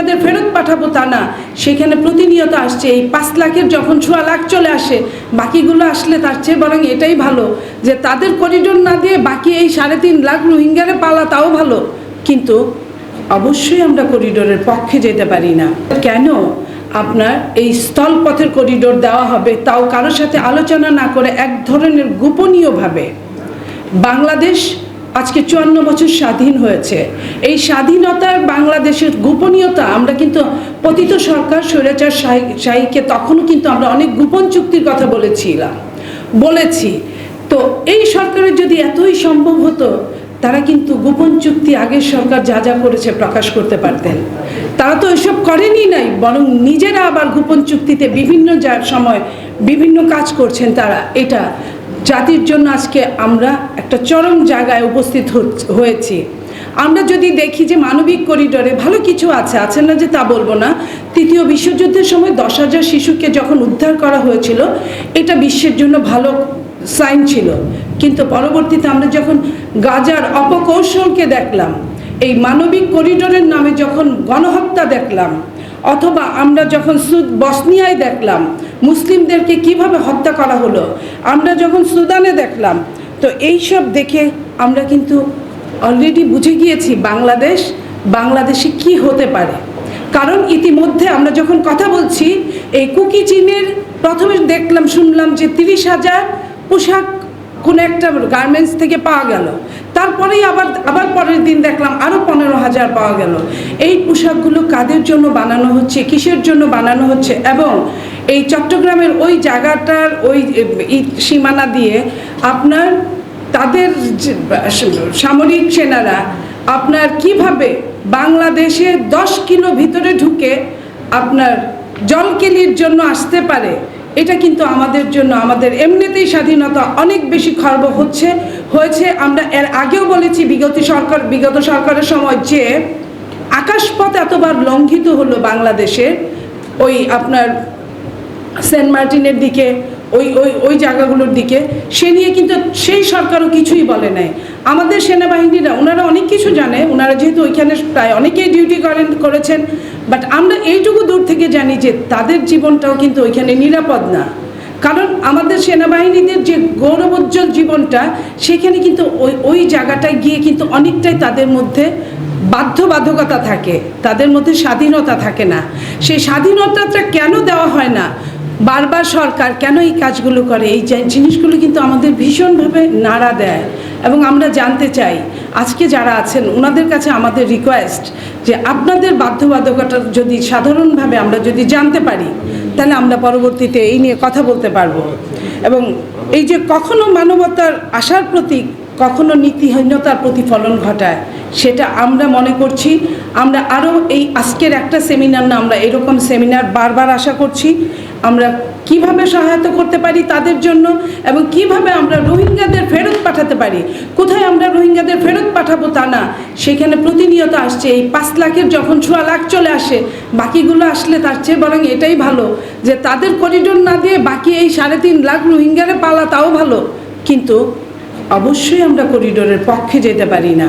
রোহিঙ্গাদের ফেরত পাঠাবো তা না। সেখানে প্রতিনিয়ত আসছে। এই পাঁচ লাখের যখন ছোয়া লাখ চলে আসে, বাকিগুলো আসলে তার চেয়ে বরং এটাই ভালো যে তাদের করিডোর না দিয়ে বাকি এই সাড়ে তিন লাখ রোহিঙ্গারে পালা তাও ভালো। কিন্তু অবশ্যই আমরা করিডোরের পক্ষে যেতে পারি না। কেন? আপনার এই স্থলপথের করিডোর দেওয়া হবে, তাও কারোর সাথে আলোচনা না করে এক ধরনের গোপনীয়ভাবে। বাংলাদেশ আজকে চুয়ান্ন বছর স্বাধীন হয়েছে। এই স্বাধীনতার বাংলাদেশের গোপনীয়তা আমরা কিন্তু পতিত সরকার, স্বৈরাচার শাহীকে তখনও কিন্তু আমরা অনেক গোপন চুক্তির কথা বলেছিলাম। বলেছি, তো এই সরকারের যদি এতই সম্ভব হতো, তারা কিন্তু গোপন চুক্তি আগের সরকার যা যা করেছে প্রকাশ করতে পারতেন। তারা তো এসব করেনি নাই, বরং নিজেরা আবার গোপন চুক্তিতে বিভিন্ন সময় বিভিন্ন কাজ করছেন তারা। এটা জাতির জন্য আজকে আমরা একটা চরম জায়গায় উপস্থিত হয়েছি। আমরা যদি দেখি যে মানবিক করিডোরে ভালো কিছু আছে আছে না যে তা বলব না, তৃতীয় বিশ্বযুদ্ধের সময় দশ হাজার শিশুকে যখন উদ্ধার করা হয়েছিল, এটা বিশ্বের জন্য ভালো সাইন ছিল। কিন্তু পরবর্তীতে আমরা যখন গাজার অপকৌশলকে দেখলাম, এই মানবিক করিডোরের নামে যখন গণহত্যা দেখলাম অথবা আমরা যখন সুদ- বসনিয়ায় দেখলাম, মুসলিমদেরকে কীভাবে হত্যা করা হলো, আমরা যখন সুদানে দেখলাম, তো এইসব দেখে আমরা কিন্তু অলরেডি বুঝে গিয়েছি বাংলাদেশ, বাংলাদেশে কি হতে পারে। কারণ ইতিমধ্যে আমরা যখন কথা বলছি, এই কুকি চীনের প্রথমে দেখলাম, শুনলাম যে তিরিশ হাজার পোশাক কোনো একটা গার্মেন্টস থেকে পাওয়া গেল। তারপরেই আবার আবার পরের দিন দেখলাম আরও পনেরো হাজার পাওয়া গেল। এই পোশাকগুলো কাদের জন্য বানানো হচ্ছে, কিসের জন্য বানানো হচ্ছে এবং এই চট্টগ্রামের ওই জায়গাটার ওই সীমানা দিয়ে আপনার তাদের সামরিক সেনারা আপনার কীভাবে বাংলাদেশে দশ কিলো ভিতরে ঢুকে আপনার জলকেলির জন্য আসতে পারে এটা কিন্তু আমাদের জন্য, আমাদের এমনিতেই স্বাধীনতা অনেক বেশি খর্ব হচ্ছে, হয়েছে। আমরা এর আগেও বলেছি, বিগত সরকার, বিগত সরকারের সময় যে আকাশপথ এতবার লঙ্ঘিত হলো বাংলাদেশের, ওই আপনার সেন্ট মার্টিনের দিকে ওই ওই ওই জায়গাগুলোর দিকে, সে নিয়ে কিন্তু সেই সরকারও কিছুই বলে নাই। আমাদের সেনাবাহিনীরা, ওনারা অনেক কিছু জানে, ওনারা যেহেতু ওইখানে প্রায় অনেকেই ডিউটি করেন, করেছেন বাট আমরা এইটুকু দূর থেকে জানি যে তাদের জীবনটাও কিন্তু ওইখানে নিরাপদ না। কারণ আমাদের সেনাবাহিনীদের যে গৌরবোজ্জ্বল জীবনটা, সেখানে কিন্তু ওই ওই জায়গাটায় গিয়ে কিন্তু অনেকটাই তাদের মধ্যে বাধ্যবাধকতা থাকে, তাদের মধ্যে স্বাধীনতা থাকে না। সেই স্বাধীনতাটা কেন দেওয়া হয় না? বারবার সরকার কেন এই কাজগুলো করে? এই জিনিসগুলো কিন্তু আমাদের ভীষণভাবে নাড়া দেয়। এবং আমরা জানতে চাই, আজকে যারা আছেন ওনাদের কাছে আমাদের রিকোয়েস্ট যে আপনাদের বাধ্যবাধকতা যদি সাধারণভাবে আমরা যদি জানতে পারি, তাহলে আমরা পরবর্তীতে এই নিয়ে কথা বলতে পারব। এবং এই যে কখনো মানবতার আশার প্রতীক, কখনো নীতিহীনতার প্রতিফলন ঘটায় সেটা আমরা মনে করছি। আমরা আরও এই আজকের একটা সেমিনার না, আমরা এরকম সেমিনার বারবার আশা করছি। আমরা কীভাবে সহায়তা করতে পারি তাদের জন্য এবং কীভাবে আমরা রোহিঙ্গাদের ফেরত পাঠাতে পারি, কোথায় আমরা রোহিঙ্গাদের ফেরত পাঠাবো তা না, সেখানে প্রতিনিয়ত আসছে। এই পাঁচ লাখের যখন ছোয়া লাখ চলে আসে, বাকিগুলো আসলে তার চেয়ে বরং এটাই ভালো যে তাদের করিডোর না দিয়ে বাকি এই সাড়ে তিন লাখ রোহিঙ্গারে পালা তাও ভালো। কিন্তু অবশ্যই আমরা করিডোরের পক্ষে যেতে পারি না।